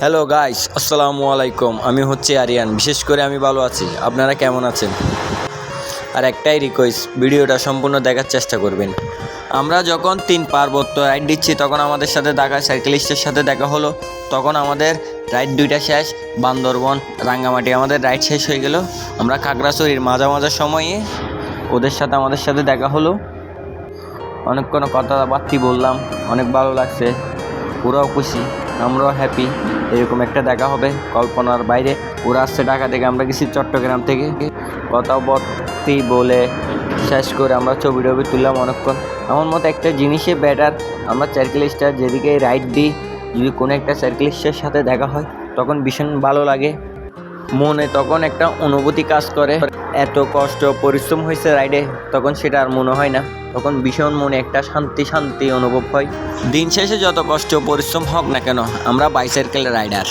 Hello guys আসসালামু আলাইকুম আমি হচ্ছে আরিয়ান বিশেষ করে আমি ভালো আছি। আপনারা কেমন আছেন? আর একটাই রিকোয়েস্ট ভিডিওটা সম্পূর্ণ দেখার চেষ্টা করবেন। আমরা যখন তিন পার্বত্য রাইড দিচ্ছি, তখন আমাদের সাথে দেখা সাইকেলিস্টের সাথে দেখা হলো। তখন আমাদের রাইড দুইটা শেষ, বান্দরবন, রাঙ্গামাটি। আমাদের রাইড শেষ হয়ে গেল। আমরা খাগড়াছড়ির মাঝামাঝা সময়ে ওদের সাথে আমাদের সাথে দেখা হলো। অনেক অনেকক্ষণ কথাবার্তি বললাম। অনেক ভালো লাগছে। ওরাও খুশি। আমরাও হ্যাপি এরকম একটা দেখা হবে কল্পনার বাইরে। ওরা আসছে ঢাকা থেকে, আমরা গেছি চট্টগ্রাম থেকে। কথাবর্তি বলে শেষ করে আমরা ছবি টবি তুললাম অনেকক্ষণ। আমার মতো একটা জিনিসে ব্যাটার আমরা সার্কেলিস্টার যেদিকে রাইড দিই, যদি কোনো একটা সার্কেলিস্টের সাথে দেখা হয়, তখন ভীষণ ভালো লাগে। মনে তখন একটা অনুভূতি কাজ করে। এত কষ্ট, পরিশ্রম হয়েছে রাইডে, তখন সেটা আর মনে হয় না। তখন ভীষণ মনে একটা শান্তি শান্তি অনুভব হয়। দিন শেষে যত কষ্ট, পরিশ্রম হোক না কেন, আমরা বাইসাইকেল রাইডার